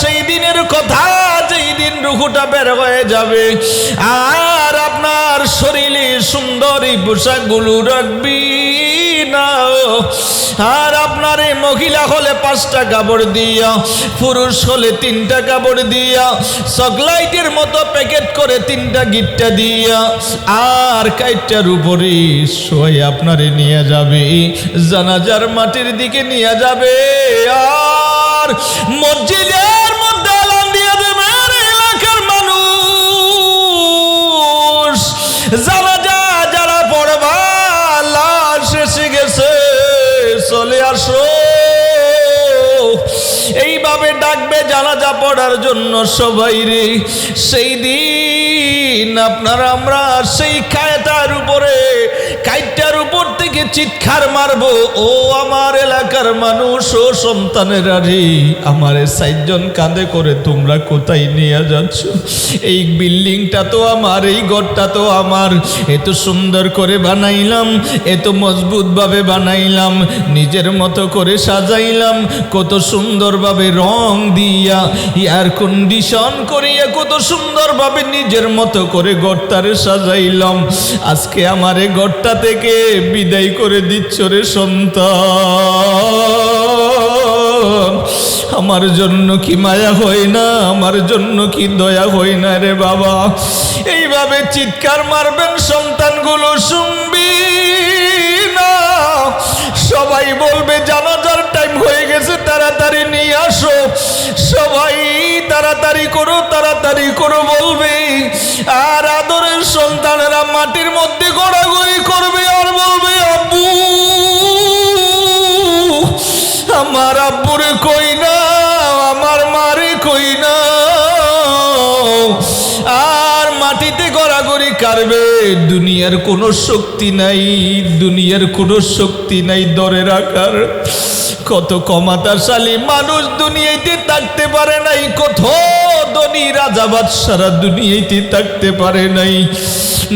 সেই দিনের কথা, যেই দিন রুহুটা বের হয়ে যাবে। আর আপনার শরীরে সুন্দর এই পোশাকগুলো রাখবি আর আপনার এই মহিলা হলে পাঁচটা কাপড় দিয়া, পুরুষ হলে তিনটা কাপড় দিয়া চকলাইটের মতো প্যাকেট করে তিনটা গিটটা দিয়া, আর কাইটটার উপরে শোয় আপনারে নিয়ে যাবে, জানাজার মাটির দিকে নিয়ে যাবে। আর মসজিদের মধ্যে আলাম দিয়ে এলাকার মানুষ। যারা পড়বা এসে গেছে, চলে আসো। এইভাবে ডাকবে জানাজা পড়ার জন্য সবাই রে। সেই দিন আপনার আমরা সেই কায়তার উপরে চিৎকার মারবো, ও আমার এলাকার মানুষ, ও সন্তানেরা রে আমার সাইজন কাঁধে করে তোমরা কোথায় নিয়ে যাচ্ছ? এই বিল্ডিংটা তো আমার, এই ঘরটা তো আমার। এত সুন্দর করে বানাইলাম, এত মজবুতভাবে বানাইলাম, নিজের মতো করে সাজাইলাম, কত সুন্দরভাবে রং দিয়া এয়ার কন্ডিশন করিয়া কত সুন্দরভাবে নিজের মতো করে ঘরটারে সাজাইলাম। আজকে আমার এই ঘরটা থেকে বিদায় করে দিচ্ছ রে সন্তান। আমার জন্য কি মায়া হয় না? আমার জন্য কি দয়া হয় না রে বাবা? এইভাবে চিৎকার মারবেন সন্তানগুলো, শুনবি না? সবাই বলবে, জানাজার টাইম হয়ে গেছে, তাড়াতাড়ি নিয়ে আসো। সবাই তাড়াতাড়ি করো তাড়াতাড়ি করো বলবে। আর আদরের সন্তানেরা মাটির মধ্যে গড়াগড়ি আব্বুরে কই না আমার মারে কই না আর মাটিতে গড়াগড়ি কারবে, দুনিয়ার কোনো শক্তি নাই, দুনিয়ার কোনো শক্তি নাই দরে রাখার কত কমাতাশালী মানুষ দুনিয়াতে থাকতে পারে নাই, কত ধনী রাজাবাদ সারা দুনিয়াতে থাকতে পারে নাই।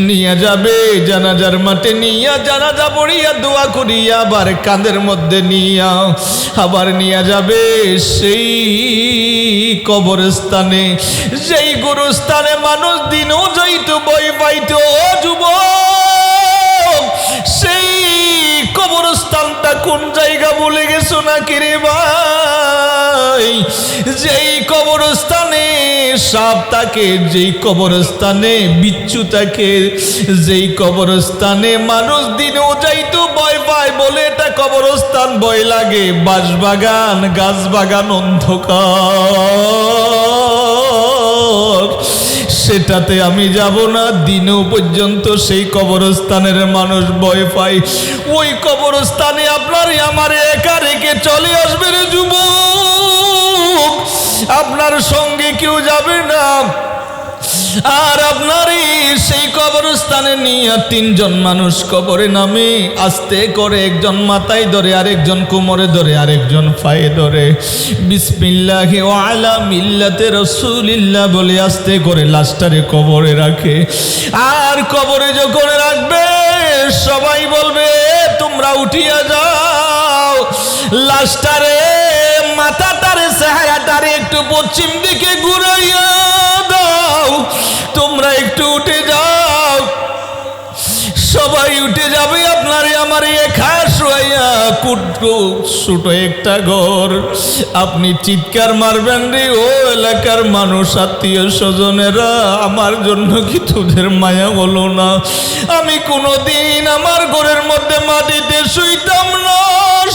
নিয়ে যাবে জানাজার মাঠে, নিয়া জানাজা পড়িয়া দোয়া করিয়া, আবার কাঁধের মধ্যে নিয়া, আবার নিয়ে যাবে সেই কবরস্থানে। সেই গুরুস্থানে মানুষ দিনও যাইত, বই পাইত, ও যুবক, সেই কবরস্থানটা কোন জায়গা বলে গেছো না কিরে ভাই? যেই কবরস্থানে সাপ থাকে, যেই কবরস্থানে বিচ্ছু থাকে, যেই কবরস্থানে মানুষ দিনেও যাইতো ভয় পায় বলে এটা কবরস্থান ভয় লাগে। বাঁশবাগান গাছ বাগান অন্ধকার। সেটাতে আমি যাব না। দিনও পর্যন্ত সেই কবরস্থানের মানুষ ভয় পাই ওই কবরস্থানে আপনার আমার একা রেখে চলে আসবে রে আপনার সঙ্গে কেউ যাবে না। আর আপনারই সেই কবরস্থানে নিয়ে তিনজন মানুষ কবরে নামে, আস্তে করে একজন মাথায় ধরে, আরেকজন কোমরে ধরে, আরেকজন পায়ে ধরে। বিসমিল্লাহ আলা মিল্লাতে রসুলিল্লাহ বলে আস্তে করে লাস্টারে কবরে রাখে। আর কবরে যখন রাখবে, সবাই বলবে, তোমরা উঠিয়া যাও। লাস্টারে মাথা তারে মাথাটারে, চেহারাটারে একটু পশ্চিম দিকে ঘুরাইয়া দাও, তোমরা একটু উঠে যাও। সবাই উঠে যাবে, আপনারে আমার একা শোয়াইয়া কুটু ছোট একটা ঘর। আপনি চিৎকার মারবেন রে, ও এলাকার মানুষ, আত্মীয় স্বজনেরা, আমার জন্য কি তোদের মায়া হলো না? আমি কোনোদিন আমার ঘরের মধ্যে মাটিতে শুইতাম না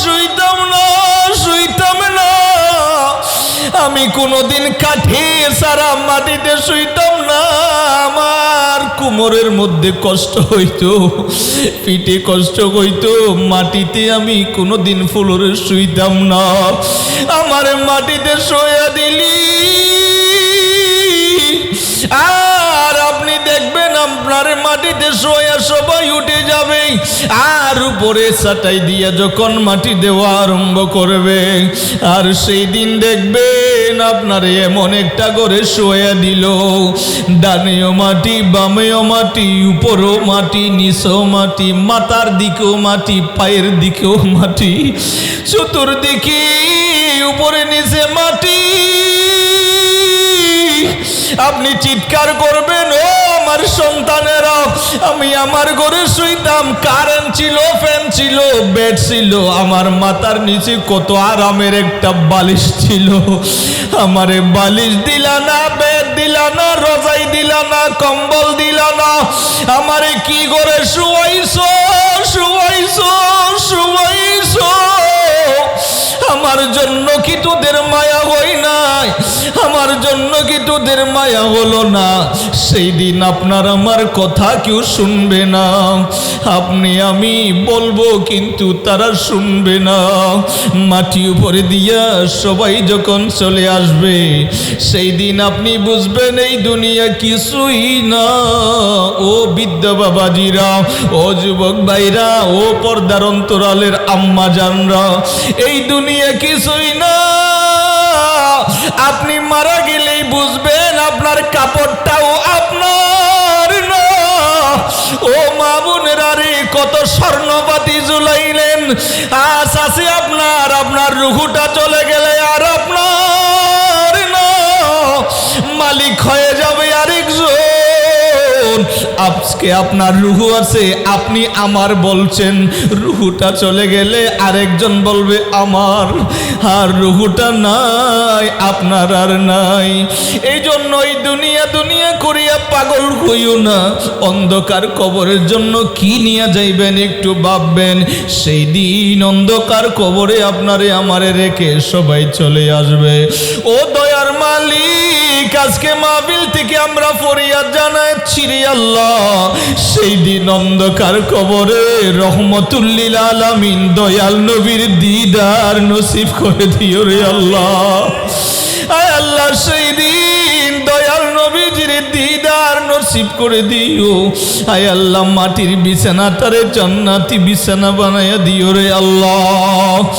শুইতাম না শুইতাম না। আমি কোনোদিন কাঠে সারা মাটিতে শুইতাম না। আমার কোমরের মধ্যে কষ্ট হইতো, পিঠে কষ্ট হইতো, মাটিতে আমি কোনোদিন ফুলরে শুইতাম না। আমার মাটিতে শোয়া দিলি মাটিতে শোয়া সবাই উঠে যাবে। আর উপরে চাটাই দিয়া যখন মাটি দেওয়া আরম্ভ করবে, আর সেই দিন দেখবেন আপনার এমন একটা করে শোয়া দিল। ডানেও মাটি, বামেও মাটি, উপরও মাটি, নিচেও মাটি, মাথার দিকেও মাটি, পায়ের দিকেও মাটি, চতুর্দিকে উপরে নিচে মাটি। আপনি চিৎকার করবেন, ও আমার সন্তানেরা, আমি আমার ঘরে শুইতাম। কারেন্ট ছিল ফ্যান ছিল বেড ছিল। আমার মাথার নিচে কত আরামের একটা বালিশ ছিল। আমারে বালিশ দিলা না বেড দিলা না, রজাই দিলা না, কম্বল দিলা না। আমারে কি করে শুয়াইছো শুয়াই আমার জন্য কি তোদের মায়া হই নাই? আমার জন্য কি তোদের মায়া হলো না? সেই দিন আপনার আমার কথা কেউ শুনবে না। আপনি, আমি বলব কিন্তু তারা শুনবে না। মাটি উপরে দিয়া সবাই যখন চলে আসবে, সেই দিন আপনি বুঝবেন এই দুনিয়া কিছুই না। ও বিদ্যা বাবাজিরা, ও যুবক ভাইরা, ও পর্দার অন্তরালের আম্মা জানরা এই দুনিয়া কিছুই না। আপনি মারা গেলেই বুঝবেন আপনার কাপড়টাও আপনার ও মা বোনেরা রে কত স্বর্ণপাতি জুলাইলেন আজ আছে আপনার আপনার রুহুটা চলে গেলে আর আপনার মালিক হয়ে যাবে আজকে আপনার রুহু আছে, আপনি আমার বলছেন, রুহুটা চলে গেলে আরেকজন বলবে আমার, আর রুহুটা নাই, আপনার আর নাই। এই জন্য এই দুনিয়া দুনিয়া করিয়া পাগল হইও না, অন্ধকার কবরের জন্য কি নিয়ে যাইবেন একটু ভাববেন। সেই দিন অন্ধকার কবরে আপনারে আমারে রেখে সবাই চলে আসবে। ও মালিক আজকে মাহবিল থেকে আমরা ফরিয়াদ জানাচ্ছি রে আল্লাহ। সেই দিন অন্ধকার কবরে রহমতুল্লিল আলামিন দয়াল নবীর দিদার নসিব করে দিও রে আল্লাহ। আয় আল্লাহ, সেই দিন দয়াল নবীজির দিদার নসিব করে দিও। আয় আল্লাহ, মাটির বিছানা তারে জান্নাতি বিছানা বানাইয়া দিও রে আল্লাহ।